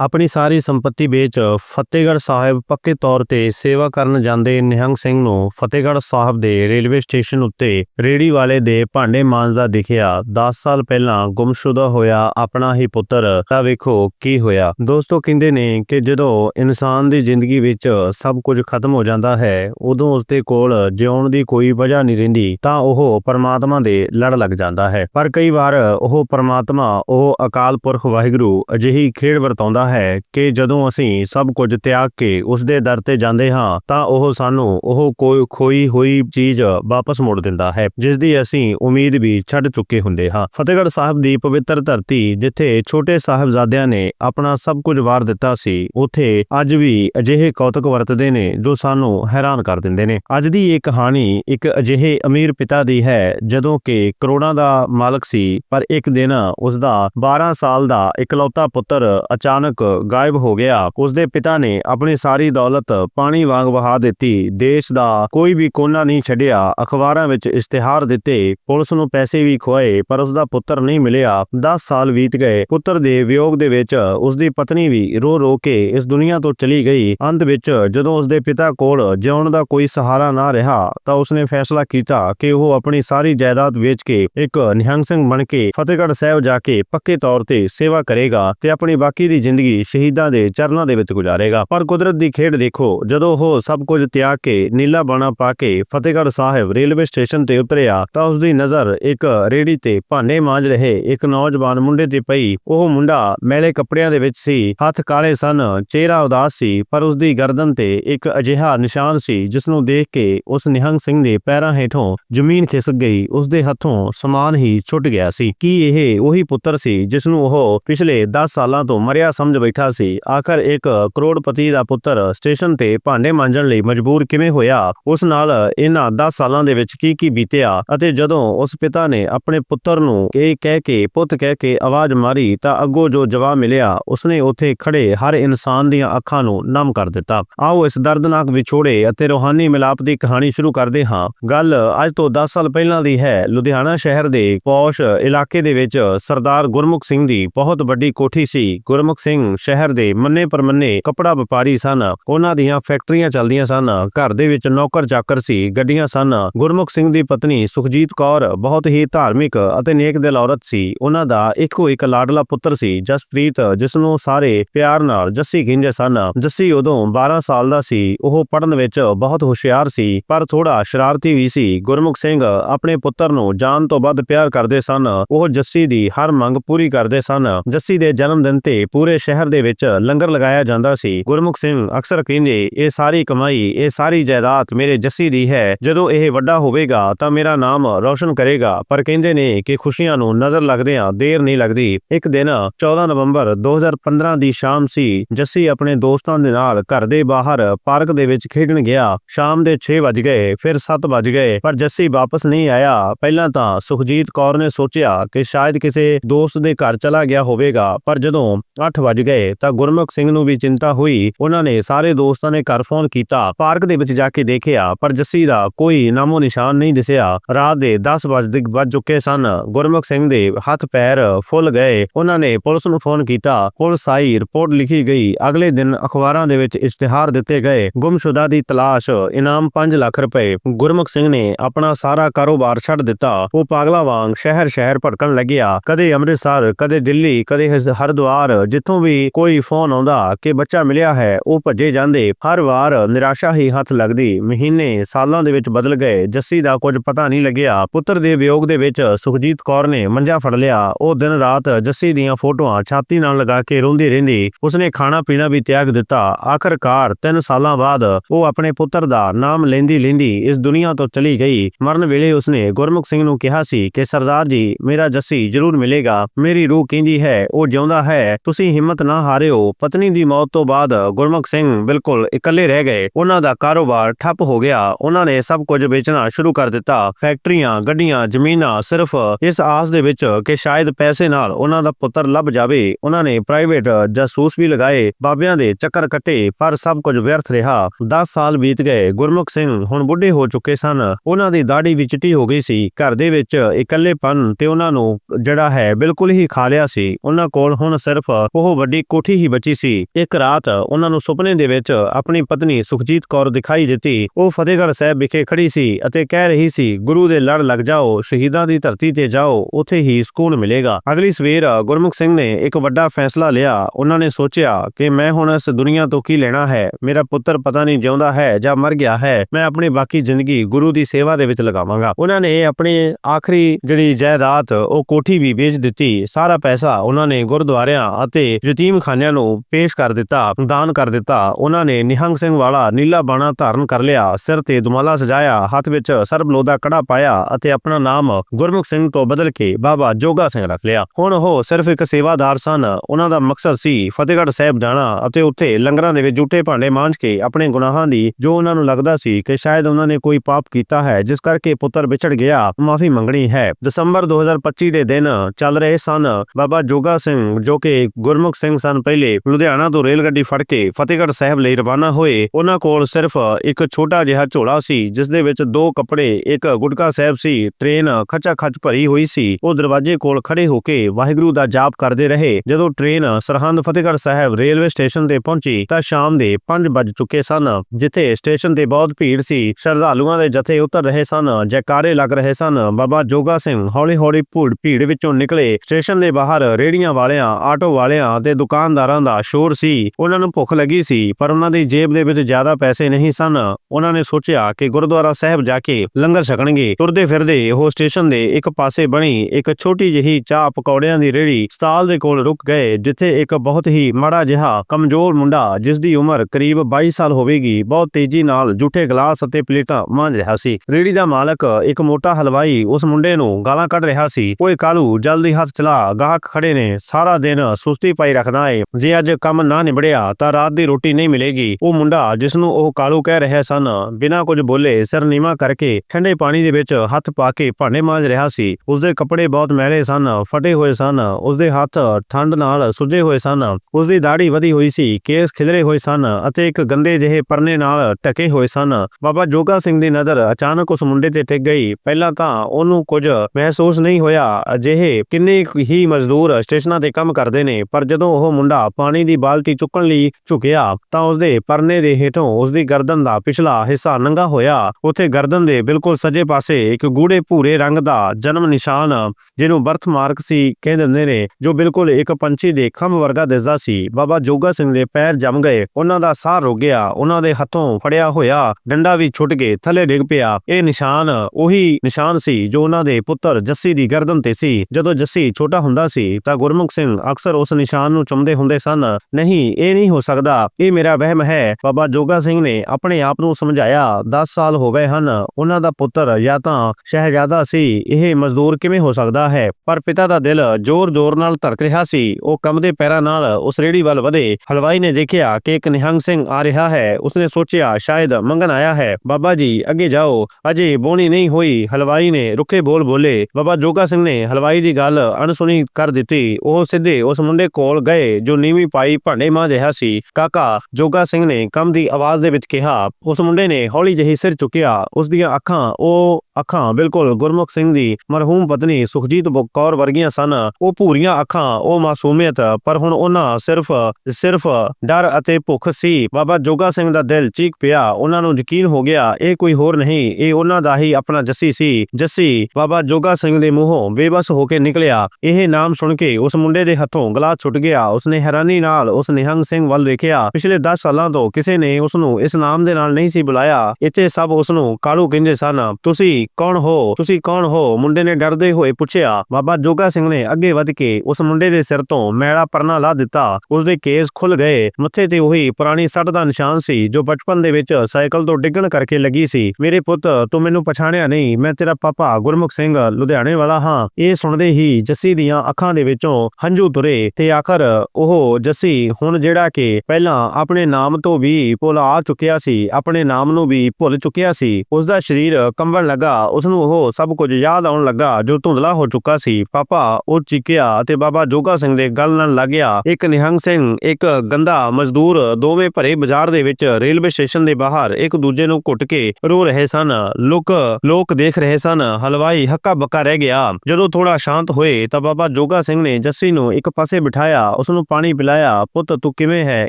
ਆਪਣੀ ਸਾਰੀ ਸੰਪਤੀ ਵੇਚ ਫਤਿਹਗੜ੍ਹ ਸਾਹਿਬ ਪੱਕੇ ਤੌਰ ਤੇ ਸੇਵਾ ਕਰਨ ਜਾਂਦੇ ਨਿਹੰਗ ਸਿੰਘ ਨੂੰ ਫਤਿਹਗੜ੍ਹ ਸਾਹਿਬ ਦੇ ਰੇਲਵੇ ਸਟੇਸ਼ਨ ਉੱਤੇ ਰੇੜੀ ਵਾਲੇ ਦੇ ਭਾਂਡੇ ਮਾਂਜਦਾ ਦਿਖਿਆ। 10 ਸਾਲ ਪਹਿਲਾਂ ਗੁੰਮਸ਼ੁਦਾ ਹੋਇਆ ਆਪਣਾ ਹੀ ਪੁੱਤਰ, ਤਾਂ ਵੇਖੋ ਕੀ ਹੋਇਆ। ਦੋਸਤੋ ਕਹਿੰਦੇ ਨੇ ਕਿ ਜਦੋਂ ਇਨਸਾਨ ਦੀ ਜ਼ਿੰਦਗੀ ਵਿੱਚ ਸਭ ਕੁਝ ਖਤਮ ਹੋ ਜਾਂਦਾ ਹੈ, ਉਦੋਂ ਉਸਦੇ ਕੋਲ ਜਿਉਣ ਦੀ ਕੋਈ ਵਜ੍ਹਾ ਨਹੀਂ ਰਹਿੰਦੀ, ਤਾਂ ਉਹ ਪਰਮਾਤਮਾ ਦੇ ਲੜ ਲੱਗ ਜਾਂਦਾ ਹੈ। ਪਰ ਕਈ ਵਾਰ ਉਹ ਪਰਮਾਤਮਾ, ਉਹ ਅਕਾਲ ਪੁਰਖ ਵਾਹਿਗੁਰੂ ਅਜਿਹੀ ਖੇਡ ਵਰਤਾਉਂਦਾ ਹੈ ਕਿ ਜਦੋਂ ਅਸੀਂ ਸਭ ਕੁਝ ਤਿਆਗ ਕੇ ਉਸ ਦੇ ਦਰ ਤੇ ਜਾਂਦੇ ਹਾਂ, ਤਾਂ ਉਹ ਸਾਨੂੰ ਉਹ ਕੋਈ ਖੋਈ ਹੋਈ ਚੀਜ਼ ਵਾਪਸ ਮੋੜ ਦਿੰਦਾ ਹੈ, ਜਿਸ ਦੀ ਅਸੀਂ ਉਮੀਦ ਵੀ ਛੱਡ ਚੁੱਕੇ ਹੁੰਦੇ ਹਾਂ। ਫਤਿਹਗੜ੍ਹ ਸਾਹਿਬ ਦੀ ਪਵਿੱਤਰ ਧਰਤੀ ਜਿੱਥੇ ਛੋਟੇ ਸਾਹਿਬਜ਼ਾਦਿਆਂ ਨੇ ਆਪਣਾ ਸਭ ਕੁਝ ਵਾਰ ਦਿੱਤਾ ਸੀ, ਉੱਥੇ ਅੱਜ ਵੀ ਅਜਿਹੇ ਕੌਤਕ ਵਰਤਦੇ ਨੇ ਜੋ ਸਾਨੂੰ ਹੈਰਾਨ ਕਰ ਦਿੰਦੇ ਨੇ। ਅੱਜ ਦੀ ਇਹ ਕਹਾਣੀ ਇੱਕ ਅਜਿਹੇ ਅਮੀਰ ਪਿਤਾ ਦੀ ਹੈ, ਜਦੋਂ ਕਿ ਕਰੋੜਾਂ ਦਾ ਮਾਲਕ ਸੀ, ਪਰ ਇੱਕ ਦਿਨ ਉਸ ਦਾ 12 ਸਾਲ ਦਾ ਇਕਲੌਤਾ ਪੁੱਤਰ ਅਚਾਨਕ ਗਾਇਬ ਹੋ ਗਿਆ। ਉਸ ਦੇ ਪਿਤਾ ਨੇ ਆਪਣੀ ਸਾਰੀ ਦੌਲਤ ਪਾਣੀ ਵਾਂਗ ਵਹਾ ਦਿੱਤੀ। ਦੇਸ਼ ਦਾ ਕੋਈ ਵੀ ਕੋਨਾ ਨਹੀਂ ਛੱਡਿਆ। ਅਖਬਾਰਾਂ ਵਿੱਚ ਇਸ਼ਤਿਹਾਰ ਦਿੱਤੇ। ਪੁਲਿਸ ਨੂੰ ਪੈਸੇ ਵੀ ਖੋਏ ਪਰ ਉਸ ਦਾ ਪੁੱਤਰ ਨਹੀਂ ਮਿਲਿਆ। 10 ਸਾਲ ਬੀਤ ਗਏ। ਪੁੱਤਰ ਦੇ ਵਿਯੋਗ ਦੇ ਵਿੱਚ ਉਸ ਦੀ ਪਤਨੀ ਵੀ ਰੋ ਰੋ ਕੇ ਇਸ ਦੁਨੀਆ ਤੋਂ ਚਲੀ ਗਈ। ਅੰਤ ਵਿੱਚ ਜਦੋਂ ਉਸ ਦੇ ਪਿਤਾ ਕੋਲ ਜਿਉਣ ਦਾ ਕੋਈ ਸਹਾਰਾ ਨਾ ਰਿਹਾ, ਤਾਂ ਉਸਨੇ ਫੈਸਲਾ ਕੀਤਾ ਕਿ ਉਹ ਆਪਣੀ ਸਾਰੀ ਜਾਇਦਾਦ ਵੇਚ ਕੇ ਇੱਕ ਨਿਹੰਗ ਸਿੰਘ ਬਣ ਕੇ ਫਤਿਹਗੜ੍ਹ ਸਾਹਿਬ ਜਾ ਕੇ ਪੱਕੇ ਤੌਰ ਤੇ ਸੇਵਾ ਕਰੇਗਾ ਤੇ ਆਪਣੀ ਬਾਕੀ ਦੀ ਜ਼ਿੰਦਗੀ ਸ਼ਹੀਦਾਂ ਦੇ ਚਰਨਾਂ ਦੇ ਵਿੱਚ ਗੁਜ਼ਾਰੇਗਾ। ਪਰ ਕੁਦਰਤ ਦੀ ਖੇਡ ਦੇਖੋ, ਜਦੋਂ ਉਹ ਸਭ ਕੁਝ ਤਿਆਗ ਕੇ ਨੀਲਾ ਬਾਣਾ ਪਾ ਕੇ ਫਤਿਹਗੜ੍ਹ ਸਾਹਿਬ ਰੇਲਵੇ ਸਟੇਸ਼ਨ ਤੇ ਉਤਰਿਆ, ਤਾਂ ਉਸ ਦੀ ਨਜ਼ਰ ਇੱਕ ਰੇੜੀ ਤੇ ਭਾਂਡੇ ਮਾਂਜ ਰਹੇ ਇੱਕ ਨੌਜਵਾਨ ਮੁੰਡੇ ਤੇ ਪਈ। ਉਹ ਮੁੰਡਾ ਮੈਲੇ ਕੱਪੜਿਆਂ ਦੇ ਵਿੱਚ ਸੀ, ਹੱਥ ਕਾਲੇ ਸਨ, ਚਿਹਰਾ ਉਦਾਸ ਸੀ, ਪਰ ਉਸ ਦੀ ਗਰਦਨ ਤੇ ਇੱਕ ਅਜਿਹਾ ਨਿਸ਼ਾਨ ਸੀ ਜਿਸ ਨੂੰ ਦੇਖ ਕੇ ਉਸ ਨਿਹੰਗ ਸਿੰਘ ਦੇ ਪੈਰਾਂ ਹੇਠੋਂ ਜ਼ਮੀਨ ਖਿਸਕ ਗਈ। ਉਸ ਦੇ ਹੱਥੋਂ ਸਮਾਨ ਹੀ ਛੁੱਟ ਗਿਆ ਸੀ। ਕੀ ਇਹ ਉਹੀ ਪੁੱਤਰ ਸੀ ਜਿਸ ਨੂੰ ਉਹ ਪਿਛਲੇ 10 ਸਾਲਾਂ ਤੋਂ ਮਰਿਆ ਸਮਝ ਬੈਠਾ ਸੀ। ਆਖਰ ਇੱਕ ਕਰੋੜਪਤੀ ਦਾ ਪੁੱਤਰ ਸਟੇਸ਼ਨ ਤੇ ਭਾਂਡੇ ਮਾਂਜਣ ਲਈ ਮਜਬੂਰ ਕਿਵੇਂ ਹੋਇਆ? ਉਸ ਨਾਲ ਇਹਨਾਂ 10 ਸਾਲਾਂ ਦੇ ਵਿੱਚ ਕੀ ਕੀ ਬੀਤਿਆ? ਅਤੇ ਜਦੋਂ ਉਸ ਪਿਤਾ ਨੇ ਆਪਣੇ ਪੁੱਤਰ ਨੂੰ ਇਹ ਕਹਿ ਕੇ, ਪੁੱਤ ਕਹਿ ਕੇ ਆਵਾਜ਼ ਮਾਰੀ ਤਾਂ ਅੱਗੋਂ ਜੋ ਜਵਾਬ ਮਿਲਿਆ, ਉਸਨੇ ਉੱਥੇ ਖੜੇ ਹਰ ਇਨਸਾਨ ਦੀਆਂ ਅੱਖਾਂ ਨੂੰ ਨਮ ਕਰ ਦਿੱਤਾ। ਆਓ ਇਸ ਦਰਦਨਾਕ ਵਿਛੋੜੇ ਅਤੇ ਰੋਹਾਨੀ ਮਿਲਾਪ ਦੀ ਕਹਾਣੀ ਸ਼ੁਰੂ ਕਰਦੇ ਹਾਂ। ਗੱਲ ਅੱਜ ਤੋਂ 10 ਸਾਲ ਪਹਿਲਾਂ ਦੀ ਹੈ। ਲੁਧਿਆਣਾ ਸ਼ਹਿਰ ਦੇ ਪੌਸ਼ ਇਲਾਕੇ ਦੇ ਵਿੱਚ ਸਰਦਾਰ ਗੁਰਮੁਖ ਸਿੰਘ ਦੀ ਬਹੁਤ ਵੱਡੀ ਕੋਠੀ ਸੀ। ਗੁਰਮੁਖ ਸਿੰਘ ਸ਼ਹਿਰ ਦੇ ਮੰਨੇ ਪਰਮੰਨੇ ਕਪੜਾ ਵਪਾਰੀ ਸਨ। ਉਹਨਾਂ ਦੀਆਂ ਫੈਕਟਰੀਆਂ ਚੱਲਦੀਆਂ ਸਨ। ਘਰ ਦੇ ਵਿੱਚ ਨੌਕਰ ਚਾਕਰ ਸੀ, ਗੱਡੀਆਂ ਸਨ। ਗੁਰਮੁਖ ਸਿੰਘ ਦੀ ਪਤਨੀ ਸੁਖਜੀਤ ਕੌਰ ਬਹੁਤ ਹੀ ਧਾਰਮਿਕ ਅਤੇ ਨੇਕ ਦਿਲ ਔਰਤ ਸੀ। ਉਹਨਾਂ ਦਾ ਇੱਕੋ ਇੱਕ ਲਾਡਲਾ ਪੁੱਤਰ ਸੀ, ਜਸਪ੍ਰੀਤ, ਜਿਸ ਨੂੰ ਸਾਰੇ ਪਿਆਰ ਨਾਲ ਜੱਸੀ ਕਹਿੰਦੇ ਸਨ। ਜੱਸੀ ਉਦੋਂ 12 ਸਾਲ ਦਾ ਸੀ। ਉਹ ਪੜ੍ਹਨ ਵਿੱਚ ਬਹੁਤ ਹੁਸ਼ਿਆਰ ਸੀ, ਪਰ ਥੋੜਾ ਸ਼ਰਾਰਤੀ ਵੀ ਸੀ। ਗੁਰਮੁਖ ਸਿੰਘ ਆਪਣੇ ਪੁੱਤਰ ਨੂੰ ਜਾਨ ਤੋਂ ਵੱਧ ਪਿਆਰ ਕਰਦੇ ਸਨ। ਉਹ ਜੱਸੀ ਦੀ ਹਰ ਮੰਗ ਪੂਰੀ ਕਰਦੇ ਸਨ। ਜੱਸੀ ਦੇ ਜਨਮ ਦਿਨ ਤੇ ਪੂਰੇ ਸ਼ਹਿਰ ਦੇ ਵਿੱਚ ਲੰਗਰ ਲਗਾਇਆ ਜਾਂਦਾ ਸੀ। ਗੁਰਮੁਖ ਸਿੰਘ ਅਕਸਰ ਕਹਿੰਦੇ, ਇਹ ਸਾਰੀ ਕਮਾਈ, ਇਹ ਸਾਰੀ ਜਾਇਦਾਦ ਮੇਰੇ ਜੱਸੀ ਦੀ ਹੈ। ਜਦੋਂ ਇਹ ਵੱਡਾ ਹੋਵੇਗਾ ਤਾਂ ਮੇਰਾ ਨਾਮ ਰੌਸ਼ਨ ਕਰੇਗਾ। ਪਰ ਕਹਿੰਦੇ ਨੇ ਕਿ ਖੁਸ਼ੀਆਂ ਨੂੰ ਨਜ਼ਰ ਲੱਗਦਿਆਂ ਦੇਰ ਨਹੀਂ ਲੱਗਦੀ। ਇੱਕ ਦਿਨ 14 ਨਵੰਬਰ 2015 ਦੀ ਸ਼ਾਮ ਸੀ। ਜੱਸੀ ਆਪਣੇ ਦੋਸਤਾਂ ਦੇ ਨਾਲ ਘਰ ਦੇ ਬਾਹਰ ਪਾਰਕ ਦੇ ਵਿੱਚ ਖੇਡਣ ਗਿਆ। ਸ਼ਾਮ ਦੇ 6 ਵਜ ਗਏ, ਫਿਰ 7 ਵਜ ਗਏ, ਪਰ ਜੱਸੀ ਵਾਪਸ ਨਹੀਂ ਆਇਆ। ਪਹਿਲਾਂ ਤਾਂ ਸੁਖਜੀਤ ਕੌਰ ਨੇ ਸੋਚਿਆ ਕਿ ਸ਼ਾਇਦ ਕਿਸੇ ਦੋਸਤ ਦੇ ਘਰ ਚਲਾ ਗਿਆ ਹੋਵੇਗਾ, ਪਰ ਜਦੋਂ 8 ਵਜ ਗਏ ਤਾਂ ਗੁਰਮੁਖ ਸਿੰਘ ਨੂੰ ਵੀ ਚਿੰਤਾ ਹੋਈ। ਉਹਨਾਂ ਨੇ ਸਾਰੇ ਦੋਸਤਾਂ ਨੇ ਘਰ ਫੋਨ ਕੀਤਾ। ਪਾਰਕ ਦੇ ਵਿੱਚ ਜਾ ਕੇ ਦੇਖਿਆ, ਪਰ ਜੱਸੀ ਦਾ ਕੋਈ ਨਾਮੋ ਨਿਸ਼ਾਨ ਨਹੀਂ ਦਿਸਿਆ। ਰਾਤ ਦੇ 10 ਵਜੇ ਵੱਜ ਚੁੱਕੇ ਸਨ। ਗੁਰਮੁਖ ਸਿੰਘ ਦੇ ਹੱਥ ਪੈਰ ਫੁੱਲ ਗਏ। ਉਹਨਾਂ ਨੇ ਪੁਲਿਸ ਨੂੰ ਫੋਨ ਕੀਤਾ। ਪੁਲਿਸ ਆਈ, ਰਿਪੋਰਟ ਲਿਖੀ ਗਈ। ਅਗਲੇ ਦਿਨ ਅਖਬਾਰਾਂ ਦੇ ਵਿੱਚ ਇਸ਼ਤਿਹਾਰ ਦਿੱਤੇ ਗਏ। ਗੁੰਮਸ਼ੁਦਾ ਦੀ ਤਲਾਸ਼, ਇਨਾਮ 5 ਲੱਖ ਰੁਪਏ। ਗੁਰਮੁਖ ਸਿੰਘ ਨੇ ਆਪਣਾ ਸਾਰਾ ਕਾਰੋਬਾਰ ਛੱਡ ਦਿੱਤਾ। ਉਹ ਪਾਗਲਾ ਵਾਂਗ ਸ਼ਹਿਰ ਸ਼ਹਿਰ ਭਟਕਣ ਲੱਗਿਆ। ਕਦੇ ਅੰਮ੍ਰਿਤਸਰ, ਕਦੇ ਦਿੱਲੀ, ਕਦੇ ਹਜ਼- ਹਰਿਦੁਆਰ, ਜਿੱਥੋਂ ਵੀ ਕੋਈ ਫੋਨ ਆਉਂਦਾ ਕਿ ਬੱਚਾ ਮਿਲਿਆ ਹੈ, ਉਹ ਭੱਜੇ ਜਾਂਦੇ ਹਰ ਵਾਰ ਨਿਰਾਸ਼ਾ ਹੀ ਹੱਥ ਲੱਗਦੀ। ਮਹੀਨੇ ਸਾਲਾਂ ਦੇ ਵਿੱਚ ਬਦਲ ਗਏ। ਜੱਸੀ ਦਾ ਕੁਝ ਪਤਾ ਨਹੀਂ ਲੱਗਿਆ। ਪੁੱਤਰ ਦੇ ਵਿਯੋਗ ਦੇ ਵਿੱਚ ਸੁਖਜੀਤ ਕੌਰ ਨੇ ਮੰਜਾ ਫੜ ਲਿਆ। ਉਹ ਦਿਨ ਰਾਤ ਜੱਸੀ ਦੀਆਂ ਫੋਟੋਆਂ ਛਾਤੀ ਨਾਲ ਲਗਾ ਕੇ ਰੋਂਦੀ ਰਹਿੰਦੀ। ਉਸਨੇ ਖਾਣਾ ਪੀਣਾ ਵੀ ਤਿਆਗ ਦਿੱਤਾ। ਆਖਰਕਾਰ 3 ਸਾਲਾਂ ਬਾਅਦ ਉਹ ਆਪਣੇ ਪੁੱਤਰ ਦਾ ਨਾਮ ਲੈਂਦੀ ਲੈਂਦੀ ਇਸ ਦੁਨੀਆ ਤੋਂ ਚਲੀ ਗਈ। ਮਰਨ ਵੇਲੇ ਉਸਨੇ ਗੁਰਮੁਖ ਸਿੰਘ ਨੂੰ ਕਿਹਾ ਸੀ ਕਿ ਸਰਦਾਰ ਜੀ, ਮੇਰਾ ਜੱਸੀ ਜ਼ਰੂਰ ਮਿਲੇਗਾ। ਮੇਰੀ ਰੂਹ ਕਹਿੰਦੀ ਹੈ, ਉਹ ਜਿਉਂਦਾ ਹੈ। ਤੁਸੀਂ ਹਿੰਮਤ ਨਾ ਹਾਰਿਓ। ਪਤਨੀ ਦੀ ਮੌਤ ਤੋਂ ਬਾਅਦ ਗੁਰਮੁਖ ਸਿੰਘ ਬਿਲਕੁਲ ਇਕੱਲੇ ਰਹਿ ਗਏ। ਉਹਨਾਂ ਦਾ ਕਾਰੋਬਾਰ ਠੱਪ ਹੋ ਗਿਆ। ਉਹਨਾਂ ਨੇ ਸਭ ਕੁਝ ਵੇਚਣਾ ਸ਼ੁਰੂ ਕਰ ਦਿੱਤਾ। ਫੈਕਟਰੀਆਂ, ਗੱਡੀਆਂ, ਜ਼ਮੀਨਾਂ ਸਿਰਫ ਇਸ ਆਸ ਦੇ ਵਿੱਚ ਕਿ ਸ਼ਾਇਦ ਪੈਸੇ ਨਾਲ ਉਹਨਾਂ ਦਾ ਪੁੱਤਰ ਲੱਭ ਜਾਵੇ। ਉਹਨਾਂ ਨੇ ਪ੍ਰਾਈਵੇਟ ਜਾਸੂਸ ਵੀ ਲਗਾਏ। ਬਾਬਿਆਂ ਦੇ ਚੱਕਰ ਕੱਟੇ, ਪਰ ਸਭ ਕੁਝ ਵਿਅਰਥ ਰਿਹਾ। 10 ਸਾਲ ਬੀਤ ਗਏ। ਗੁਰਮੁਖ ਸਿੰਘ ਹੁਣ ਬੁੱਢੇ ਹੋ ਚੁੱਕੇ ਸਨ। ਉਹਨਾਂ ਦੀ ਦਾੜੀ ਵੀ ਚਿੱਟੀ ਹੋ ਗਈ ਸੀ। ਘਰ ਦੇ ਵਿੱਚ ਇਕੱਲੇਪਨ ਤੇ ਉਹਨਾਂ ਨੂੰ ਜਿਹੜਾ ਹੈ ਬਿਲਕੁਲ ਹੀ ਖਾ ਲਿਆ ਸੀ। ਉਹਨਾਂ ਕੋਲ ਹੁਣ ਸਿਰਫ ਉਹ ਵੱਡੀ ਕੋਠੀ ਹੀ ਬਚੀ ਸੀ। ਇੱਕ ਰਾਤ ਉਹਨਾਂ ਨੂੰ ਸੁਪਨੇ ਦੇ ਵਿੱਚ ਆਪਣੀ ਪਤਨੀ ਸੁਖਜੀਤ ਕੌਰ ਦਿਖਾਈ ਦਿੱਤੀ। ਉਹ ਫਤਿਹਗੜ੍ਹ ਸਾਹਿਬ ਵਿਖੇ ਖੜੀ ਸੀ ਅਤੇ ਕਹਿ ਰਹੀ ਸੀ, ਗੁਰੂ ਦੇ ਲੜ ਲੱਗ ਜਾਓ, ਸ਼ਹੀਦਾਂ ਦੀ ਧਰਤੀ ਤੇ ਜਾਓ, ਉੱਥੇ ਹੀ ਸਕੂਨ ਮਿਲੇਗਾ। ਅਗਲੀ ਸਵੇਰ ਗੁਰਮੁਖ ਸਿੰਘ ਨੇ ਇੱਕ ਵੱਡਾ ਫੈਸਲਾ ਲਿਆ। ਉਹਨਾਂ ਨੇ ਸੋਚਿਆ ਕਿ ਮੈਂ ਹੁਣ ਇਸ ਦੁਨੀਆ ਤੋਂ ਕੀ ਲੈਣਾ ਹੈ? ਮੇਰਾ ਪੁੱਤਰ ਪਤਾ ਨਹੀਂ ਜਿਉਂਦਾ ਹੈ ਜਾਂ ਮਰ ਗਿਆ ਹੈ। ਮੈਂ ਆਪਣੀ ਬਾਕੀ ਜ਼ਿੰਦਗੀ ਗੁਰੂ ਦੀ ਸੇਵਾ ਦੇ ਵਿੱਚ ਲਗਾਵਾਂਗਾ। ਉਹਨਾਂ ਨੇ ਆਪਣੀ ਆਖਰੀ ਜਿਹੜੀ ਜਾਇਦਾਦ, ਉਹ ਕੋਠੀ ਵੀ ਵੇਚ ਦਿੱਤੀ। ਸਾਰਾ ਪੈਸਾ ਉਹਨਾਂ ਨੇ ਗੁਰਦੁਆਰਿਆਂ ਅਤੇ ਯਤੀਮਖਾਨਿਆਂ ਨੂੰ ਪੇਸ਼ ਕਰ ਦਿੱਤਾ, ਦਾਨ ਕਰ ਦਿੱਤਾ। ਉਹਨਾਂ ਨੇ ਨਿਹੰਗ ਸਿੰਘ ਵਾਲਾ ਨੀਲਾ ਬਾਣਾ ਧਾਰਨ ਕਰ ਲਿਆ, ਸਿਰ ਤੇ ਦੁਮਾਲਾ ਸਜਾਇਆ, ਹੱਥ ਵਿੱਚ ਸਰਬਲੋ ਦਾ ਕੜਾ ਪਾਇਆ ਅਤੇ ਆਪਣਾ ਨਾਮ ਗੁਰਮੁਖ ਸਿੰਘ ਤੋਂ ਬਦਲ ਕੇ ਬਾਬਾ ਜੋਗਾ ਸਿੰਘ ਰੱਖ ਲਿਆ। ਹੁਣ ਉਹ ਸਿਰਫ ਇੱਕ ਸੇਵਾਦਾਰ ਸਨ। ਉਹਨਾਂ ਦਾ ਮਕਸਦ ਸੀ ਫਤਿਹਗੜ੍ਹ ਸਾਹਿਬ ਜਾਣਾ ਅਤੇ ਉੱਥੇ ਲੰਗਰਾਂ ਦੇ ਵਿੱਚ ਜੂਠੇ ਭਾਂਡੇ ਮਾਂਜ ਕੇ ਆਪਣੇ ਗੁਨਾਹਾਂ ਦੀ, ਜੋ ਉਹਨਾਂ ਨੂੰ ਲੱਗਦਾ ਸੀ ਕਿ ਸ਼ਾਇਦ ਉਹਨਾਂ ਨੇ ਕੋਈ ਪਾਪ ਕੀਤਾ ਹੈ, ਜਿਸ ਕਰਕੇ ਪੁੱਤਰ ਵਿਛੜ ਗਿਆ, ਮਾਫੀ ਮੰਗਣੀ ਹੈ। ਦਸੰਬਰ 2025 ਦੇ ਦਿਨ ਚੱਲ ਰਹੇ ਸਨ ਬਾਬਾ ਜੋਗਾ ਸਿੰਘ, ਜੋ ਕਿ ਗੁਰਮੁਖ ਸਿੰਘ ਸਨ ਪਹਿਲੇ। ਲੁਧਿਆਣਾ ਤੋਂ ਰੇਲ ਗੱਡੀ ਫੜ ਕੇ ਫਤਿਹਗੜ੍ਹ ਸਾਹਿਬ ਲਈ ਰਵਾਨਾ ਹੋਏ। ਉਹਨਾਂ ਕੋਲ ਸਿਰਫ ਇੱਕ ਛੋਟਾ ਜਿਹਾ ਝੋਲਾ ਸੀ ਜਿਸ ਦੇ ਵਿੱਚ ਦੋ ਕੱਪੜੇ, ਇੱਕ ਗੁਟਕਾ ਸਾਹਿਬ ਸੀ, ਟ੍ਰੇਨ ਖੱਚਾ ਖੱਚ ਭਰੀ ਹੋਈ ਸੀ। ਉਹ ਦਰਵਾਜ਼ੇ ਕੋਲ ਖੜੇ ਹੋ ਕੇ ਵਾਹਿਗੁਰੂ ਦਾ ਜਾਪ ਕਰਦੇ ਰਹੇ। ਜਦੋਂ train Sirhind Fatehgarh Sahib railway station ਤੇ ਪਹੁੰਚੀ, ਤਾਂ ਸ਼ਾਮ ਦੇ 5 ਵੱਜ ਚੁੱਕੇ ਸਨ, ਜਿੱਥੇ ਸਟੇਸ਼ਨ ਤੇ ਬਹੁਤ ਭੀੜ ਸੀ। ਸ਼ਰਧਾਲੂਆਂ ਦੇ ਜਥੇ ਉਤਰ ਰਹੇ ਸਨ, ਜੈਕਾਰੇ ਲੱਗ ਰਹੇ ਸਨ। ਬਾਬਾ ਜੋਗਾ ਸਿੰਘ ਹੌਲੀ-ਹੌਲੀ ਭੂੜ ਭੀੜ ਵਿੱਚੋਂ ਨਿਕਲੇ। ਸਟੇਸ਼ਨ ਦੇ ਬਾਹਰ ਰੇੜੀਆਂ ਵਾਲਿਆਂ, ਆਟੋ ਵਾਲਿਆਂ ਤੇ ਦੁਕਾਨਦਾਰਾਂ ਦਾ ਸ਼ੋਰ ਸੀ, ਉਹਨਾਂ ਨੂੰ ਭੁੱਖ ਲੱਗੀ ਸੀ, ਪਰ ਉਹਨਾਂ ਦੀ ਜੇਬ ਦੇ ਵਿੱਚ ਜ਼ਿਆਦਾ ਪੈਸੇ ਨਹੀਂ ਸਨ। ਉਹਨਾਂ ਨੇ ਸੋਚਿਆ ਕਿ ਗੁਰਦੁਆਰਾ ਸਾਹਿਬ ਜਾ ਕੇ ਲੰਗਰ ਛਕਣਗੇ। ਤੁਰਦੇ ਫਿਰਦੇ ਉਹ ਸਟੇਸ਼ਨ ਦੇ ਇੱਕ ਪਾਸੇ ਬਣੀ ਇੱਕ ਛੋਟੀ ਜਿਹੀ ਚਾਹ ਪਕੌੜਿਆਂ ਦੀ ਰੇੜੀ ਸਟਾਲ ਦੇ ਕੋਲ ਰੁਕ ਗਏ, ਜਿੱਥੇ ਇੱਕ ਬਹੁਤ ਹੀ ਮਾੜਾ ਜਿਹਾ ਕਮਜ਼ੋਰ ਮੁੰਡਾ ਜਿਸ ਦੀ ਉਮਰ ਕਰੀਬ 22 ਸਾਲ ਹੋਵੇਗੀ, ਬਹੁਤ ਤੇਜ਼ੀ ਨਾਲ ਜੂਠੇ ਗਲਾਸ ਅਤੇ ਪਲੇਟਾਂ ਮਾਂਜ ਰਿਹਾ ਸੀ। ਰੇੜੀ ਦਾ ਮਾਲਕ ਇੱਕ ਮੋਟਾ ਹਲਵਾਈ ਉਸ ਮੁੰਡੇ ਨੂੰ ਗਾਲਾਂ ਕੱਢ ਰਿਹਾ ਸੀ। ਓਏ ਕਾਲੂ, ਜਲਦੀ ਹੱਥ ਚਲਾ, ਗਾਹਕ ਖੜੇ ਨੇ, ਸਾਰਾ ਦਿਨ ਸੁਸਤੀ ਪਾਈ ਰੱਖਦਾ ਏ, ਜੇ ਅੱਜ ਕੰਮ ਨਾ ਨਿਬੜਿਆ ਤਾਂ ਰਾਤ ਦੀ ਰੋਟੀ ਨਹੀਂ ਮਿਲੇਗੀ। ਉਹ ਮੁੰਡਾ ਜਿਸ ਨੂੰ ਉਹ ਕਾਲੂ ਕਹਿ ਰਹੇ ਸਨ, ਬਿਨਾਂ ਕੁਝ ਬੋਲੇ ਸਿਰ ਨੀਵਾ ਕਰਕੇ ਠੰਡੇ ਪਾਣੀ ਦੇ ਵਿੱਚ ਹੱਥ ਪਾ ਕੇ ਭਾਂਡੇ ਮਾਂਜ ਰਿਹਾ ਸੀ। ਉਸਦੇ ਕੱਪੜੇ ਬਹੁਤ ਮੈਲੇ ਸਨ, ਫਟੇ ਹੋਏ ਸਨ, ਉਸਦੇ ਹੱਥ ਠੰਡ ਨਾਲ ਸੁੱਜੇ ਹੋਏ ਸਨ, ਉਸਦੀ ਦਾੜੀ ਵਧੀ ਹੋਈ ਸੀ, ਕੇਸ ਖਿਲਰੇ ਹੋਏ ਸਨ ਅਤੇ ਇੱਕ ਗੰਦੇ ਜਿਹੇ ਪਰਨੇ ਨਾਲ ਢਕੇ ਹੋਏ ਸਨ। ਬਾਬਾ ਜੋਗਾ ਸਿੰਘ ਦੀ ਨਜ਼ਰ ਅਚਾਨਕ ਉਸ ਮੁੰਡੇ ਤੇ ਟਿਕ ਗਈ। ਪਹਿਲਾਂ ਤਾਂ ਉਹਨੂੰ ਕੁਝ ਮਹਿਸੂਸ ਨਹੀਂ ਹੋਇਆ, ਅਜਿਹੇ ਕਿੰਨੇ ਹੀ ਮਜ਼ਦੂਰ ਸਟੇਸ਼ਨਾਂ ਤੇ ਕੰਮ ਕਰਦੇ ਨੇ, ਪਰ ਜਦੋਂ ਉਹ ਮੁੰਡਾ ਪਾਣੀ ਦੀ ਬਾਲਟੀ ਚੁੱਕਣ ਲਈ ਝੁਕਿਆ ਤਾਂ ਉਸਦੇ ਪਰਨੇ ਦੇ ਹੇਠੋਂ ਉਸਦੀ ਗਰਦਨ ਦਾ ਪਿਛਲਾ ਹਿੱਸਾ ਨੰਗਾ ਹੋਇਆ। ਉੱਥੇ ਗਰਦਨ ਦੇ ਬਿਲਕੁਲ ਸੱਜੇ ਪਾਸੇ ਇੱਕ ਗੂੜੇ ਭੂਰੇ ਰੰਗ ਦਾ ਜਨਮ ਨਿਸ਼ਾਨ, ਜਿਹਨੂੰ ਬਰਥ ਮਾਰਕ ਸੀ, ਕਹਿੰਦੇ ਨੇ, ਜੋ ਬਿਲਕੁਲ ਇੱਕ ਪੰਛੀ ਦੇ ਖੰਭ ਵਰਗਾ ਦਿਸਦਾ ਸੀ। ਬਾਬਾ ਜੋਗਾ ਸਿੰਘ ਦੇ ਪੈਰ ਜੰਮ ਗਏ। ਉਹਨਾਂ ਦਾ ਸਾਹ ਰੁਕ ਗਿਆ। ਉਹਨਾਂ ਦੇ ਹੱਥੋਂ ਫੜਿਆ ਹੋਇਆ ਡੰਡਾ ਵੀ ਛੁੱਟ ਕੇ ਥੱਲੇ ਡਿੱਗ ਪਿਆ। ਇਹ ਨਿਸ਼ਾਨ ਉਹੀ ਨਿਸ਼ਾਨ ਸੀ ਜੋ ਉਹਨਾਂ ਦੇ ਪੁੱਤਰ ਜੱਸੀ ਦੀ ਗਰਦਨ ਤੇ ਸੀ। ਜਦੋਂ ਜੱਸੀ ਛੋਟਾ ਹੁੰਦਾ ਸੀ ਤਾਂ ਗੁਰਮੁਖ ਸਿੰਘ ਅਕਸਰ ਉਸ ਨਿਸ਼ਾਨ ਨੂੰ ਚੁੰਮਦੇ ਹੁੰਦੇ ਸਨ। ਨਹੀਂ, ਇਹ ਨਹੀਂ ਹੋ ਸਕਦਾ। ਇਹ ਮੇਰਾ ਵਹਿਮ ਹੈ। ਬਾਬਾ ਜੋਗਾ ਸਿੰਘ ਨੇ ਆਪਣੇ ਆਪ ਨੂੰ ਸਮਝਾਇਆ 10 ਸਾਲ ਹੋ ਗਏ ਹਨ। ਉਹਨਾਂ ਦਾ ਪੁੱਤਰ ਜਾਂ ਤਾਂ ਸ਼ਹਿਜ਼ਾਦਾ ਸੀ। ਇਹ ਮਜ਼ਦੂਰ ਕਿਵੇਂ ਹੋ ਸਕਦਾ ਹੈ? ਪਰ ਪਿਤਾ ਦਾ ਦਿਲ ਜ਼ੋਰ-ਜ਼ੋਰ ਨਾਲ ਧੜਕ ਰਿਹਾ ਸੀ। ਉਹ ਕੰਬਦੇ ਪੈਰਾਂ ਨਾਲ ਉਸ ਰੇੜੀ ਵੱਲ ਵਧੇ। ਹਲਵਾਈ ਨੇ ਦੇਖਿਆ ਕਿ ਇੱਕ ਨਿਹੰਗ ਸਿੰਘ ਆ ਰਿਹਾ ਹੈ। ਉਸਨੇ ਸੋਚਿਆ, ਸ਼ਾਇਦ ਮੰਗਣ ਆਇਆ ਹੈ। ਬਾਬਾ ਜੀ, ਅੱਗੇ ਜਾਓ। ਅਜੇ ਬੋਣੀ ਨਹੀਂ ਹੋਈ। ਹਲਵਾਈ ਨੇ ਰੁੱਖੇ ਬੋਲ ਬੋਲੇ। ਬਾਬਾ ਜੋਗਾ ਸਿੰਘ ਨੇ ਹਲਵਾਈ ਦੀ ਗੱਲ ਅਣਸੁਣੀ ਕਰ ਦਿੱਤੀ। ਉਹ ਸਿੱਧੇ ਉਸ ਮੁੰਡੇ ਕੋਲ ਗਏ, ਜੋ ਨੀਵੀਂ ਪਾਈ ਭਾਂਡੇ ਮਾਂ ਰਿਹਾ ਸੀ। ਕਾਕਾ ਜੋਗਾ ਸਿੰਘ ਨੇ ਕੰਮ ਦੀ ਆਵਾਜ਼ ਦੇ ਵਿੱਚ ਕਿਹਾ, ਉਸ ਮੁੰਡੇ ਨੇ ਹੌਲੀ ਜਿਹੀ ਸਿਰ ਚੁੱਕਿਆ। ਉਸ ਦੀਆਂ ਅੱਖਾਂ, ਉਹ ਅੱਖਾਂ ਬਿਲਕੁਲ ਗੁਰਮੁਖ ਸਿੰਘ ਦੀ ਮਰਹੂਮ ਪਤਨੀ ਸੁਖਜੀਤ ਬੁ- ਕੌਰ ਵਰਗੀਆਂ ਸਨ। ਉਹ ਭੂਰੀਆਂ ਅੱਖਾਂ, ਉਹ ਮਾਸੂਮੀਅਤ, ਪਰ ਹੁਣ ਉਹਨਾਂ ਸਿਰਫ ਸਿਰਫ ਡਰ ਅਤੇ ਭੁੱਖ ਸੀ। ਬਾਬਾ ਜੋਗਾ ਸਿੰਘ ਦਾ ਦਿਲ ਚੀਕ ਪਿਆ। ਉਹਨਾਂ ਨੂੰ ਯਕੀਨ ਹੋ ਗਿਆ, ਇਹ ਕੋਈ ਹੋਰ ਨਹੀਂ, ਇਹ ਉਹਨਾਂ ਦਾ ਹੀ ਆਪਣਾ ਜੱਸੀ ਸੀ। ਜੱਸੀ ਬਾਬਾ ਜੋਗਾ ਸਿੰਘ ਦੇ ਮੂੰਹੋਂ ਬੇਬਸ ਹੋ ਕੇ ਨਿਕਲਿਆ। ਇਹ ਨਾਮ ਸੁਣ ਕੇ ਉਸ ਮੁੰਡੇ ਦੇ ਹੱਥੋਂ ਗਲਾਸ ਛੁੱਟ ਗਿਆ। ਉਸਨੇ ਹੈਰਾਨੀ ਨਾਲ ਉਸ ਨਿਹੰਗ ਸਿੰਘ ਵੱਲ ਵੇਖਿਆ ਪਿਛਲੇ 10 ਸਾਲਾਂ ਤੋਂ ਕਿਸੇ ਨੇ ਉਸ ਨੂੰ ਇਸ ਨਾਮ ਦੇ ਨਾਲ ਨਹੀਂ ਸੀ ਬੁਲਾਇਆ। ਇੱਥੇ ਸਭ ਉਸ ਨੂੰ ਕਾਲੂ ਕਹਿੰਦੇ ਸਨ? ਤੁਸੀਂ ਕੌਣ ਹੋ? ਤੁਸੀਂ ਕੌਣ ਹੋ? ਮੁੰਡੇ ਨੇ ਡਰਦੇ ਹੋਏ ਪੁੱਛਿਆ। ਬਾਬਾ ਜੋਗਾ ਸਿੰਘ ਨੇ ਅੱਗੇ ਵਧ ਕੇ ਉਸ ਮੁੰਡੇ ਦੇ ਸਿਰ ਤੋਂ ਮੈਲਾ ਪਰਨਾ ਲਾ ਦਿੱਤਾ। ਉਸਦੇ ਕੇਸ ਖੁੱਲ ਗਏ। ਮੱਥੇ ਤੇ ਉਹੀ ਪੁਰਾਣੀ ਸੱਟ ਦਾ ਨਿਸ਼ਾਨ ਸੀ, ਜੋ ਬਚਪਨ ਦੇ ਵਿੱਚ ਸਾਈਕਲ ਤੋਂ ਡਿੱਗਣ ਕਰਕੇ ਲੱਗੀ ਸੀ। ਮੇਰੇ ਪੁੱਤ, ਤੂੰ ਮੈਨੂੰ ਪਛਾਣਿਆ ਨਹੀਂ। ਮੈਂ ਤੇਰਾ ਪਾਪਾ ਗੁਰਮੁਖ ਸਿੰਘ, ਲੁਧਿਆਣੇ ਵਾਲਾ ਹਾਂ। ਇਹ ਸੁਣਦੇ ਹੀ ਜੱਸੀ ਦੀਆਂ ਅੱਖਾਂ ਦੇ ਵਿੱਚੋਂ ਹੰਝੂ ਤੁਰੇ ਤੇ ਆਖਰ ਉਹ ਜੱਸੀ, ਹੁਣ ਜਿਹੜਾ ਕਿ ਪਹਿਲਾਂ ਆਪਣੇ ਨਾਮ ਤੋਂ ਵੀ ਭੁਲਾ ਚੁੱਕਿਆ ਸੀ, ਆਪਣੇ ਨਾਮ ਨੂੰ ਵੀ ਭੁੱਲ ਚੁੱਕਿਆ ਸੀ ਉਸ ਦਾ ਸਰੀਰ ਕੰਬਣ ਲੱਗਾ ਉਸ ਨੂੰ ਉਹ ਸਭ ਕੁਝ ਯਾਦ ਆਉਣ ਲੱਗਾ, ਜੋ ਧੁੰਦਲਾ ਹੋ ਚੁੱਕਾ ਸੀ। ਪਾਪਾ ਉਹ ਚੀਕਿਆ ਤੇ ਬਾਬਾ ਜੋਗਾ ਸਿੰਘ ਦੇ ਗੱਲ ਨਾਲ ਲੱਗਿਆ ਇੱਕ ਨਿਹੰਗ ਸਿੰਘ, ਇੱਕ ਗੰਦਾ ਮਜ਼ਦੂਰ, ਦੋਵੇਂ ਭਰੇ ਬਾਜ਼ਾਰ ਦੇ ਵਿੱਚ ਰੇਲਵੇ ਸਟੇਸ਼ਨ ਦੇ ਬਾਹਰ ਇੱਕ ਦੂਜੇ ਨੂੰ ਘੁੱਟ ਕੇ ਰੋ ਰਹੇ ਸਨ। ਲੋਕ ਲੋਕ ਦੇਖ ਰਹੇ ਸਨ। ਹਲਵਾਈ ਹੱਕਾ ਬੱਕਾ ਰਹਿ ਗਿਆ। ਜਦੋਂ ਥੋੜਾ ਸ਼ਾਂਤ ਹੋਏ ਤਾਂ ਬਾਬਾ ਜੋਗਾ ਸਿੰਘ ਨੇ ਜੱਸੀ ਨੂੰ ਇੱਕ ਪਾਸੇ ਬਿਠਾਇਆ। ਉਸ ਨੂੰ ਪਾਣੀ ਪਿਲਾਇਆ, ਪੁੱਤ, ਤੂੰ ਕਿਵੇਂ ਹੈ?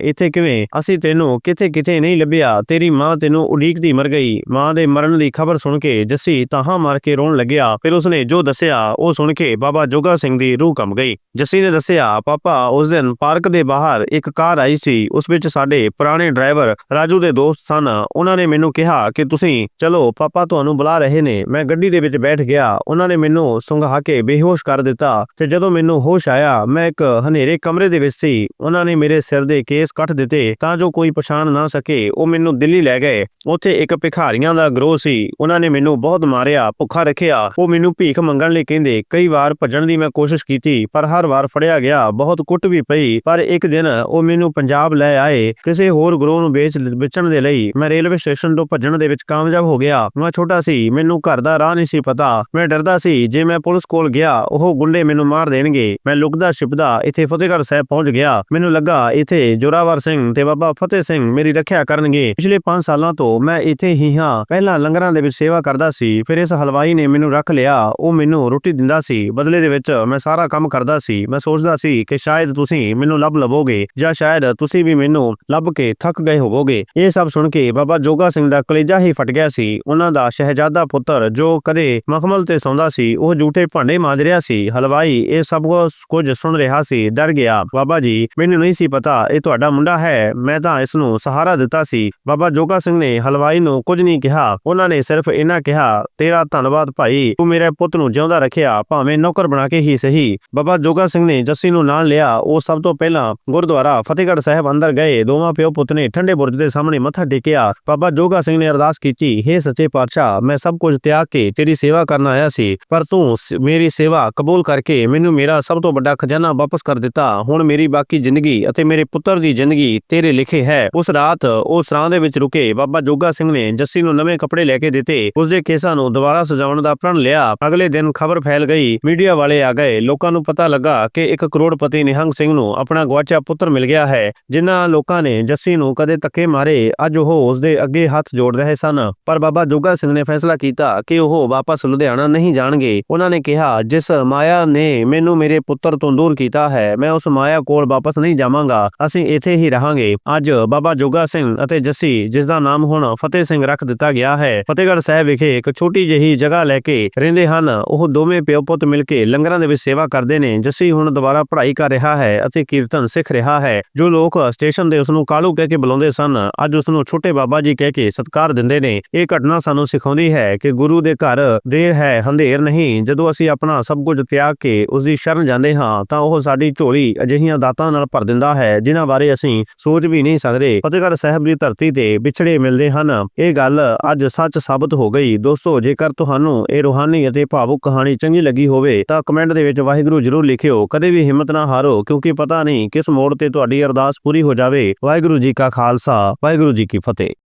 ਇੱਥੇ ਕਿਵੇਂ? ਅਸੀਂ ਤੈਨੂੰ ਕਿਤੇ ਕਿਤੇ ਨਹੀਂ ਲੱਭਿਆ। ਤੇਰੀ ਮਾਂ ਤੈਨੂੰ ਉਡੀਕਦੀ ਮਰ ਗਈ। ਮਾਂ ਦੇ ਮਰਨ ਦੀ ਖਬਰ ਸੁਣ ਕੇ ਜੱਸੀ ਤਾਹਾਂ ਮਾਰ ਕੇ ਰੋਣ ਲੱਗਿਆ। ਫਿਰ ਉਸਨੇ ਜੋ ਦੱਸਿਆ, ਉਹ ਸੁਣ ਕੇ ਬਾਬਾ ਜੋਗਾ ਸਿੰਘ ਦੀ ਰੂਹ ਕੰਬ ਗਈ। ਜੱਸੀ ਨੇ ਦੱਸਿਆ, ਪਾਪਾ, ਉਸ ਦਿਨ ਪਾਰਕ ਦੇ ਬਾਹਰ ਇੱਕ ਕਾਰ ਆਈ ਸੀ। ਉਸ ਵਿੱਚ ਸਾਡੇ ਪੁਰਾਣੇ ਡਰਾਈਵਰ ਰਾਜੂ ਦੇ ਦੋਸਤ ਸਨ। ਉਹਨਾਂ ਨੇ ਮੈਨੂੰ ਕਿਹਾ ਕਿ ਤੁਸੀਂ, ਚਲੋ, ਪਾਪਾ ਤੁਹਾਨੂੰ ਬੁਲਾ ਰਹੇ ਨੇ। ਮੈਂ ਗੱਡੀ ਦੇ ਵਿੱਚ ਬੈਠ ਗਿਆ। ਉਹਨਾਂ ਨੇ ਮੈਨੂੰ ਸੁੰਘਾ ਕੇ ਬੇਹੋਸ਼ ਕਰ ਦਿੱਤਾ ਤੇ ਜਦੋਂ ਮੈਨੂੰ ਹੋਸ਼ ਆਇਆ, ਮੈਂ ਇੱਕ ਹਨੇਰੇ ਕਮਰੇ ਦੇ ਵਿੱਚ ਸੀ। ਉਹਨਾਂ ਨੇ ਮੇਰੇ ਸਿਰ ਦੇ ਕੇਸ ਕੱਟ ਦਿੱਤੇ ਤਾਂ ਜੋ ਕੋਈ ਪਛਾਣ ਨਾ ਸਕੇ। ਉਹ ਮੈਨੂੰ ਦਿੱਲੀ ਲੈ ਗਏ। ਉੱਥੇ ਇੱਕ ਭਿਖਾਰੀਆਂ ਦਾ ਗਰੋਹ ਸੀ। ਉਹਨਾਂ ਨੇ ਮੈਨੂੰ ਬਹੁਤ ਮਾਰਿਆ, ਭੁੱਖਾ ਰੱਖਿਆ। ਉਹ ਮੈਨੂੰ ਭੀਖ ਮੰਗਣ ਲਈ ਕਹਿੰਦੇ, ਕਈ ਵਾਰ ਭੱਜਣ ਦੀ ਮੈਂ ਕੋਸ਼ਿਸ਼ ਕੀਤੀ, ਪਰ ਹਰ ਵਾਰ ਫੜਿਆ ਗਿਆ। ਬਹੁਤ ਕੁੱਟ ਵੀ ਪਈ, ਪਰ ਇੱਕ ਦਿਨ ਉਹ ਮੈਨੂੰ ਪੰਜਾਬ ਲੈ ਆਏ, ਕਿਸੇ ਹੋਰ ਗਰੋਹ ਨੂੰ ਵੇਚ ਵੇਚਣ ਦੇ ਲਈ। ਮੈਂ ਰੇਲਵੇ ਸਟੇਸ਼ਨ ਤੋਂ ਭੱਜਣ ਦੇ ਵਿੱਚ ਕਾਮਯਾਬ ਹੋ ਗਿਆ। ਮੈਂ ਛੋਟਾ ਸੀ। ਮੈਨੂੰ ਘਰ ਦਾ ਰਾਹ ਨਹੀਂ ਸੀ ਪਤਾ। ਮੈਂ ਡਰਦਾ ਸੀ, ਜੇ ਮੈਂ ਪੁਲਿਸ ਕੋਲ ਗਿਆ, ਉਹ ਗੁੰਡੇ ਮੈਨੂੰ ਮਾਰ ਦੇਣਗੇ। ਮੈਂ ਲੁਕਦਾ ਛਿਪਦਾ ਇੱਥੇ ਫਤਿਹਗੜ੍ਹ ਸਾਹਿਬ ਪਹੁੰਚ ਗਿਆ। ਮੈਨੂੰ ਲੱਗਾ, ਇੱਥੇ ਜੋਰਾਵਰ ਸਿੰਘ ਤੇ ਬਾਬਾ ਫਤਿਹ ਸਿੰਘ ਮੇਰੀ ਰੱਖਿਆ ਕਰਨਗੇ। ਪਿਛਲੇ 5 ਸਾਲਾਂ ਤੋਂ ਮੈਂ ਇੱਥੇ ਹੀ ਹਾਂ। ਪਹਿਲਾਂ ਲੰਗਰਾਂ ਦੇ ਵਿੱਚ ਸੇਵਾ ਕਰਦਾ ਸੀ, ਫਿਰ ਇਸ ਹਲਵਾਈ ਨੇ ਮੈਨੂੰ ਰੱਖ ਲਿਆ। ਉਹ ਮੈਨੂੰ ਰੋਟੀ ਦਿੰਦਾ ਸੀ। ਬਦਲੇ ਦੇ ਵਿੱਚ ਮੈਂ ਸਾਰਾ ਕੰਮ ਕਰਦਾ ਸੀ। ਮੈਂ ਸੋਚਦਾ ਸੀ ਕਿ ਸ਼ਾਇਦ ਤੁਸੀਂ ਮੈਨੂੰ ਲੱਭ ਲਵੋਗੇ, ਜਾਂ ਸ਼ਾਇਦ ਤੁਸੀਂ ਵੀ ਮੈਨੂੰ ਲੱਭ ਕੇ ਥੱਕ ਗਏ ਹੋਵੋਗੇ। ਇਹ ਸਭ ਸੁਣ ਕੇ ਬਾਬਾ ਜੋਗਾ ਸਿੰਘ ਦਾ ਕਲੇਜਾ ਹੀ ਫਟ ਗਿਆ ਸੀ। ਉਹਨਾਂ ਦਾ ਸ਼ਹਿਜ਼ਾਦਾ ਪੁੱਤਰ ਜੋ ਕਦੇ ਮਖਮਲ ਤੇ ਸੌਂਦਾ ਸੀ, ਉਹ ਝੂਠੇ ਭਾਂਡੇ ਮਾਂਜ ਰਿਹਾ ਸੀ। ਹਲਵਾਈ ਇਹ ਸਭ ਕੁਛ- ਕੁਝ ਸੁਣ ਰਿਹਾ ਸੀ, ਡਰ ਗਿਆ। ਬਾਬਾ ਜੀ, ਮੈਨੂੰ ਨਹੀਂ ਸੀ ਪਤਾ, ਇਹ ਤੁਹਾਡਾ ਮੁੰਡਾ ਹੈ। ਮੈਂ ਤਾਂ ਇਸ ਨੂੰ ਸਹਾਰਾ ਦਿੱਤਾ ਸੀ। ਬਾਬਾ ਜੋਗਾ ਸਿੰਘ ਨੇ ਹਲਵਾਈ ਨੂੰ ਕੁਝ ਨਹੀਂ ਕਿਹਾ। ਉਹਨਾਂ ਨੇ ਸਿਰਫ ਇਹਨਾਂ ਕਿਹਾ, ਤੇਰਾ ਧੰਨਵਾਦ ਭਾਈ, ਤੂੰ ਮੇਰੇ ਪੁੱਤ ਨੂੰ ਜਿਉਂਦਾ ਰੱਖਿਆ, ਭਾਵੇਂ ਨੌਕਰ ਬਣਾ ਕੇ ਹੀ ਸਹੀ। ਬਾਬਾ ਜੋਗਾ ਸਿੰਘ ਨੇ ਜੱਸੀ ਨੂੰ ਨਾਲ ਲਿਆ। ਉਹ ਸਭ ਤੋਂ ਪਹਿਲਾਂ ਗੁਰਦੁਆਰਾ ਫਤਿਹਗੜ੍ਹ ਸਾਹਿਬ ਅੰਦਰ ਗਏ। ਦੋਵਾਂ ਪਿਓ ਪੁੱਤ ਨੇ ਠੰਡੇ ਬੁਰਜ ਦੇ ਸਾਹਮਣੇ ਮੱਥਾ ਟੇਕਿਆ। ਬਾਬਾ ਜੋਗਾ ਸਿੰਘ ਨੇ ਅਰਦਾਸ ਕੀਤੀ हे ਸੱਚੇ ਪਾਤਸ਼ਾਹ, ਮੈਂ ਸਭ ਕੁਝ ਤਿਆਗ ਕੇ ਤੇਰੀ ਸੇਵਾ ਕਰਨ ਆਇਆ ਸੀ, ਪਰ ਤੂੰ ਮੇਰੀ ਸੇਵਾ ਕਬੂਲ ਕਰਕੇ ਮੈਨੂੰ ਮੇਰਾ ਸਭ ਤੋਂ ਵੱਡਾ ਖਜ਼ਾਨਾ ਵਾਪਸ ਕਰ ਦਿੱਤਾ। ਹੁਣ ਮੇਰੀ ਬਾਕੀ ਜ਼ਿੰਦਗੀ ਅਤੇ ਮੇਰੇ ਪੁੱਤਰ ਦੀ ਜ਼ਿੰਦਗੀ ਤੇਰੇ ਲਿਖੇ ਹੈ। ਉਸ ਰਾਤ ਉਹ ਸਰਾਂ ਦੇ ਵਿੱਚ ਰੁਕੇ। ਬਾਬਾ ਜੋਗਾ ਸਿੰਘ ਨੇ ਜੱਸੀ ਨੂੰ ਨਵੇਂ ਕੱਪੜੇ ਲੈ ਕੇ ਦਿੱਤੇ। ਉਸ ਦੇ ਕੇਸਾਂ ਨੂੰ ਦੁਬਾਰਾ ਸਜਾਉਣ ਦਾ ਪ੍ਰਣ ਲਿਆ। ਅਗਲੇ ਦਿਨ ਖਬਰ ਫੈਲ ਗਈ। ਮੀਡੀਆ ਵਾਲੇ ਆ ਗਏ। ਲੋਕਾਂ ਨੂੰ ਪਤਾ ਲੱਗਾ ਕਿ ਇੱਕ ਕਰੋੜਪਤੀ ਨਿਹੰਗ ਸਿੰਘ ਨੂੰ ਆਪਣਾ ਗਵਾਚਿਆ ਪੁੱਤਰ ਮਿਲ ਗਿਆ ਹੈ, ਜਿਨ੍ਹਾਂ ਲੋਕਾਂ ਨੇ ਜੱਸੀ ਨੂੰ ਕਦੇ ਧੱਕੇ ਮਾਰੇ। ਅੱਜ ਉਹ ਉਸ ਦੇ ਅੱਗੇ ਹੱਥ ਜੋੜ ਰਹੇ ਸਨ। ਪਰ ਬਾਬਾ ਜੋਗਾ ਸਿੰਘ ਨੇ ਫੈਸਲਾ ਕੀਤਾ ਕਿ ਉਹ ਵਾਪਸ ਲੁਧਿਆਣਾ ਨਹੀਂ ਜਾਣਗੇ। ਉਹਨਾਂ ਨੇ ਕਿਹਾ, ਜਿਸ ਮਾਇਆ ਨੇ ਮੈਨੂੰ ਮੇਰੇ ਪੁੱਤਰ ਤੋਂ ਦੂਰ ਕੀਤਾ ਹੈ, ਮੈਂ ਉਸ ਉਸ ਮਾਇਆ ਕੋਲ ਵਾਪਸ ਨਹੀਂ ਜਾਵਾਂਗਾ, ਅਸੀਂ ਇੱਥੇ ਹੀ ਰਹਾਂਗੇ। ਅੱਜ ਬਾਬਾ ਜੋਗਾ ਸਿੰਘ ਅਤੇ ਜੱਸੀ ਜਿਸ ਦਾ ਨਾਮ ਹੁਣ ਫਤਿਹ ਸਿੰਘ ਰੱਖ ਦਿੱਤਾ ਗਿਆ ਹੈ, ਫਤਿਹਗੜ੍ਹ ਸਾਹਿਬ ਵਿਖੇ ਇੱਕ ਛੋਟੀ ਜਿਹੀ ਜਗ੍ਹਾ ਲੈ ਕੇ ਰਹਿੰਦੇ ਹਨ। ਉਹ ਦੋਵੇਂ ਪਿਓ ਪੁੱਤ ਮਿਲ ਕੇ ਲੰਗਰਾਂ ਦੇ ਵਿੱਚ ਸੇਵਾ ਕਰਦੇ ਨੇ। ਜੱਸੀ ਹੁਣ ਦੁਬਾਰਾ ਪੜ੍ਹਾਈ ਕਰ ਰਿਹਾ ਹੈ ਅਤੇ ਕੀਰਤਨ ਸਿੱਖ ਰਿਹਾ ਹੈ। ਜੋ ਲੋਕ ਸਟੇਸ਼ਨ ਦੇ ਉਸ ਨੂੰ ਕਾਲੂ ਕਹਿ ਕੇ ਬੁਲਾਉਂਦੇ ਸਨ, ਅੱਜ ਉਸ ਨੂੰ ਛੋਟੇ ਬਾਬਾ ਜੀ ਕਹਿ ਕੇ ਸਤਿਕਾਰ ਦਿੰਦੇ ਨੇ। ਇਹ ਘਟਨਾ ਸਾਨੂੰ ਸਿਖਾਉਂਦੀ ਹੈ ਕਿ ਗੁਰੂ ਦੇ ਘਰ ਦੇਰ ਹੈ ਹੰਧੇਰ ਨਹੀਂ। ਜਦੋਂ ਅਸੀਂ ਆਪਣਾ ਸਭ ਕੁਝ ਤਿਆਗ ਕੇ ਉਸ ਦੀ ਸ਼ਰਨ ਜਾਂਦੇ ਹਾਂ, ਤਾਂ ਉਹ ਸਾਡੀ ਝੋਲੀ ਅਜਿਹੀਆਂ ਦਾਤਾਂ ਨਾਲ ਭਰ ਦਿੰਦਾ ਹੈ, ਜਿਨ੍ਹਾਂ ਬਾਰੇ ਅਸੀਂ ਸੋਚ ਵੀ ਨਹੀਂ ਸਕਦੇ। ਫਤਿਹਗੜ੍ਹ ਸਾਹਿਬ ਦੀ ਧਰਤੀ ਤੇ ਵਿਛੜੇ ਮਿਲਦੇ ਹਨ। ਇਹ ਗੱਲ ਅੱਜ ਸੱਚ ਸਾਬਤ ਹੋ ਗਈ। ਦੋਸਤੋ, ਜੇਕਰ ਤੁਹਾਨੂੰ ਇਹ ਰੂਹਾਨੀ ਅਤੇ ਭਾਵੁਕ ਕਹਾਣੀ ਚੰਗੀ ਲੱਗੀ ਹੋਵੇ, ਤਾਂ ਕਮੈਂਟ ਦੇ ਵਿੱਚ ਵਾਹਿਗੁਰੂ ਜ਼ਰੂਰ ਲਿਖਿਓ। ਕਦੇ ਵੀ ਹਿੰਮਤ ਨਾ ਹਾਰੋ, ਕਿਉਂਕਿ ਪਤਾ ਨਹੀਂ ਕਿਸ ਮੋੜ ਤੇ ਤੁਹਾਡੀ ਅਰਦਾਸ ਪੂਰੀ ਹੋ ਜਾਵੇ। ਵਾਹਿਗੁਰੂ ਜੀ ਕਾ ਖਾਲਸਾ, ਵਾਹਿਗੁਰੂ ਜੀ ਕੀ ਫਤਿਹ।